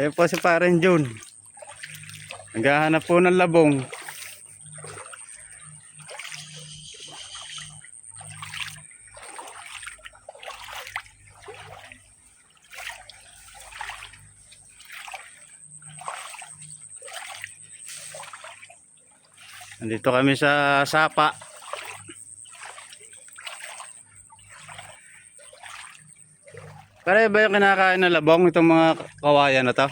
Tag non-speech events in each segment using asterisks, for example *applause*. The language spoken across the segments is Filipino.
Ayun po si Paren June. Naghahanap po ng labong. Nandito kami sa Sapa. Pare ba yung kinakain ng labong itong mga kawayan na to?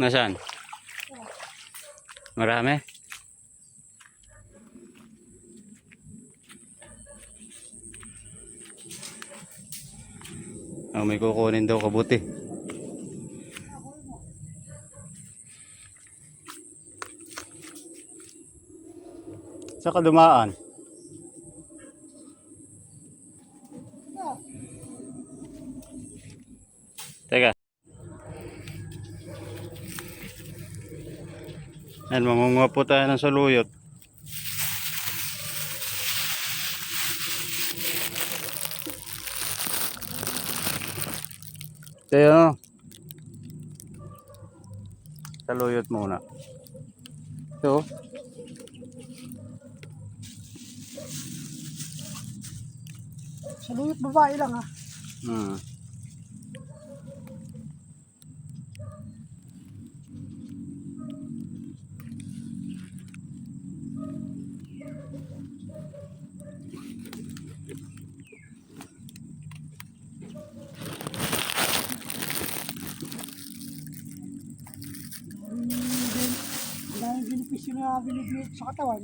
Nasaan? Marami? Oh, may kukunin daw kabuti. Saan ka dumaan? Yan, mangunguha po tayo ng saluyot. Ito yun, oh. Saluyot muna. Ito. oh. Saluyot babae lang ha. Hmm. Wala na binibigay sa katawan.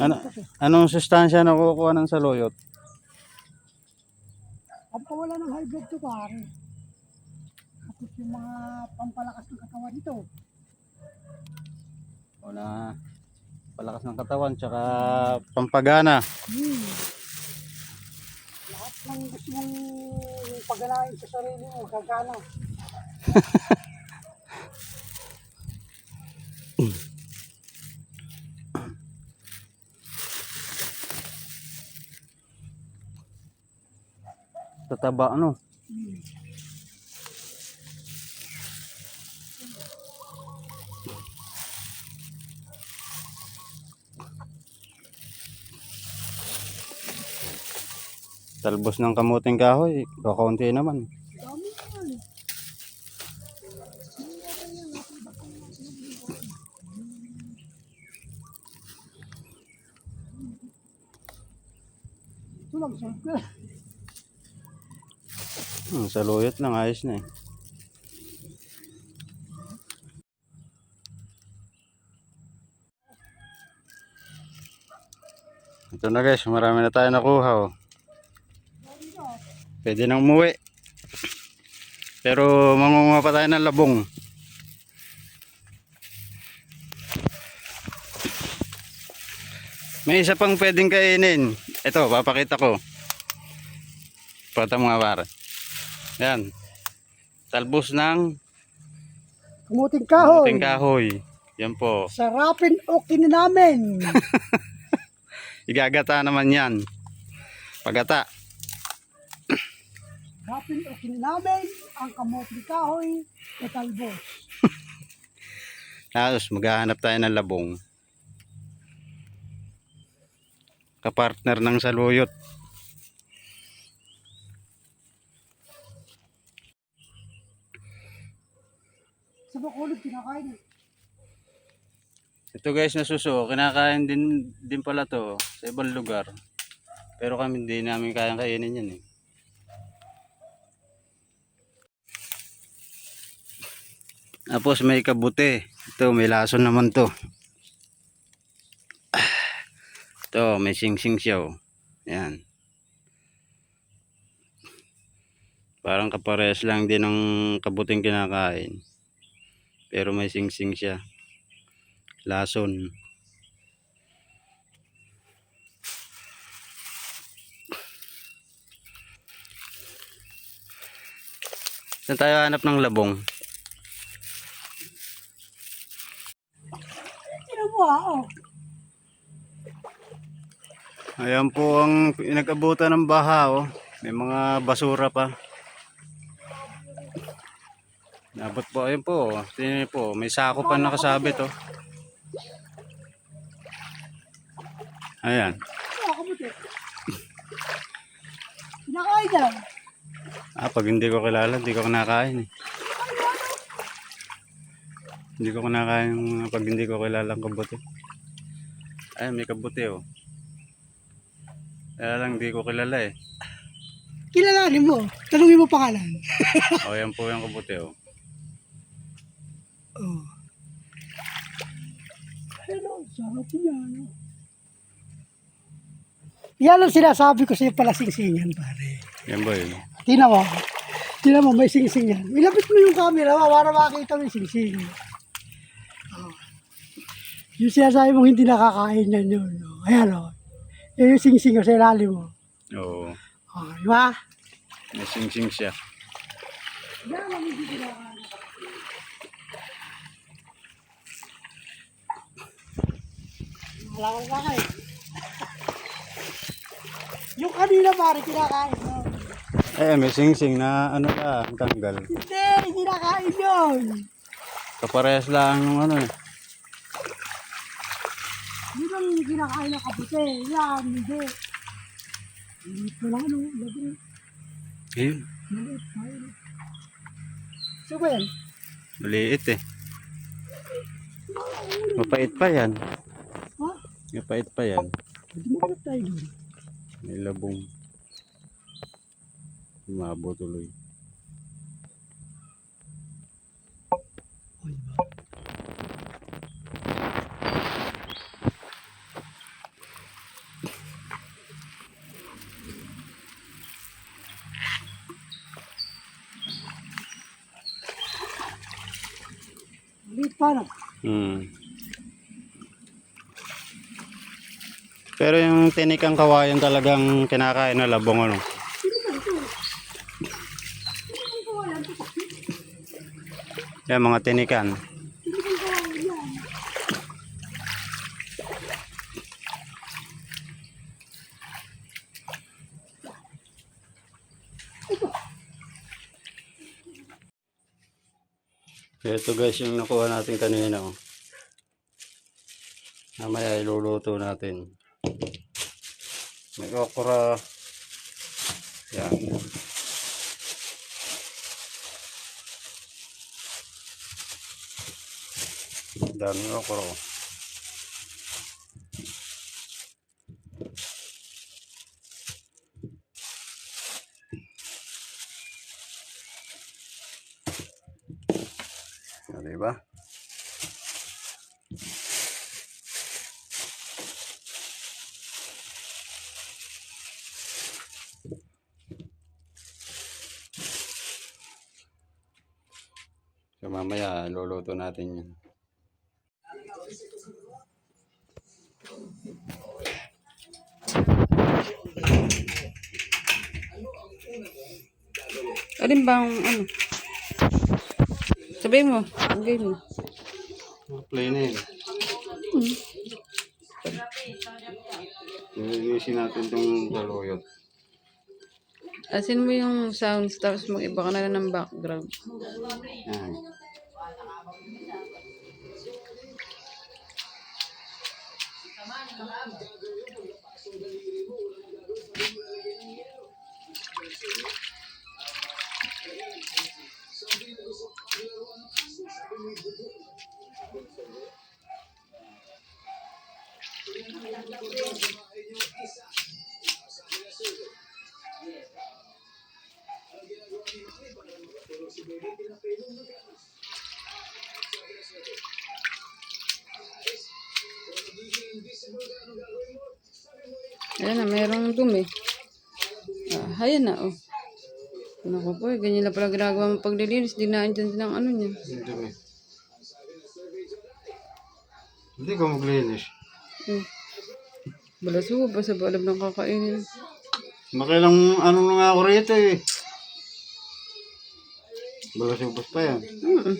Ano, anong sustansya na kukuha ng saluyot? Ang pawala ng high blood to pare. Tapos yung mga pampalakas ng katawan nito. Una, palakas ng katawan, tsaka pampagana. Hmm. Lahat ng gusto mong pagalain sa sarili mo, gagana. *laughs* Tataba, ano? Talbos ng kamuting kahoy, kakaunti naman eh. Ka. Hmm, lang, ayos na eh. Ito na guys, marami na tayo nakuha oh. Pwede nang umuwi. Pero mangunguha pa tayo ng labong. May isa pang pwedeng kainin. Ito, papakita ko. Pata mga para. Yan. Talbos ng Kamuting kahoy. puting kahoy. Yan po. Sarapin o namin. *laughs* Igagata naman yan. Pagata. Sarapin o namin ang kamuting kahoy sa talbos. *laughs* Tapos maghahanap tayo ng labong. Kapartner ng saluyot. Sa Bacolod, kinakain eh. Ito guys na suso, kinakain din din pala to sa ibang lugar. Pero kami hindi namin kayang kainin yan eh. Tapos may kabute. Ito, may lason naman to. Ito, may sing-sing siya oh. Yan. Parang kaparehas lang din ng kabuting kinakain. Pero may sing-sing siya. Lason. Saan tayo hanap ng labong? Oh. Ayan po ang pinag-abutan ng baha oh. May mga basura pa. Nabot po, ayun po. oh. Tingnan po, may sako pa nakasabit oh. Ayan. Ano ako mo Kinakain na. Ah, pag hindi ko kilala, hindi ko kinakain eh. Hindi ko kinakain pag hindi ko kilala ang kabuti. Ay, may kabuti oh. Kaya lang, hindi ko kilala eh. Kilalanin mo. Tanungin mo pangalan. *laughs* O, yan po yung kabuti oh. Oh. Hello, sarap niya. no? Yan ang sinasabi ko sa'yo pala sing-singan, pare. Yan ba yun? Tingnan mo. Tingnan mo, may sing-sing yan. Ilapit mo yung camera mo para makita mo yung sing-sing. Oh. Yung sinasabi mong hindi nakakain yan yun. Oh. Ayan o. Oh. Yung sing-sing oh, sa ilalim mo. Oo. Oh, di ba? May sing-sing siya. Ang kinakain. Wala kang kakain. yung kanina pare kinakain mo. Eh, may sing-sing na ano lang, tanggal. Hindi, hindi nakain yun. Kaparehas lang yung ano eh. Yun ang kinakain ng kaputi. Yan, hindi. Mo lang, ano? Labi. Ayun, Maliit, maliit. So, yan? maliit eh. Mapait pa yan. Ha? Mapait pa yan. Hindi mo tayo doon. May labong. Umabo tuloy. Maliit pa na. Hmm. Pero yung tinikang kawayan talagang kinakain na labong ano. Yan mga tinikan. Ito guys yung nakuha natin kanina. Oh. Mamaya iluluto natin. May okra. Yan. Daming okra. oh. O, diba? So mamaya luluto natin yan. Alin bang ano? Sabihin mo. Sabihin mo. Play na yun. Nililisin natin itong daluyot. Asin mo yung sounds tapos mag-iba ka na lang ng background. Yan. Ayan na, mayroong dumi. Ah, ayan na, oh. Naku po, eh, ganyan na pala ginagawa mo paglilinis. Dinaan dyan din ang ano niya. Yung dumi. Hindi ko maglinis. Eh. Balasubo pa sa balab ng kakainin. Makilang ano na nga ako rito eh. Balasubos pa yan. Mm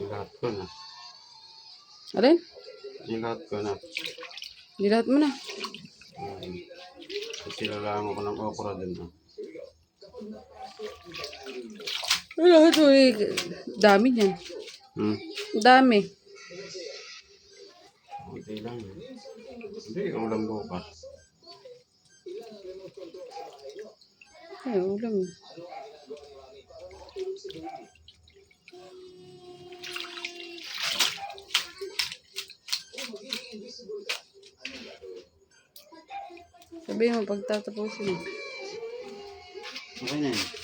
Ilahat ko na. Alin? Ilahat ko na. Dilat mo na. Um, Silalaan ko ng okra din. ah. Wala, ito eh. Dami niyan. Hmm. Dami. Kunti lang eh. Hindi, ulam bukas. Ay, ulam. Sabihin mo, pagtatapusin mo. Okay na yun.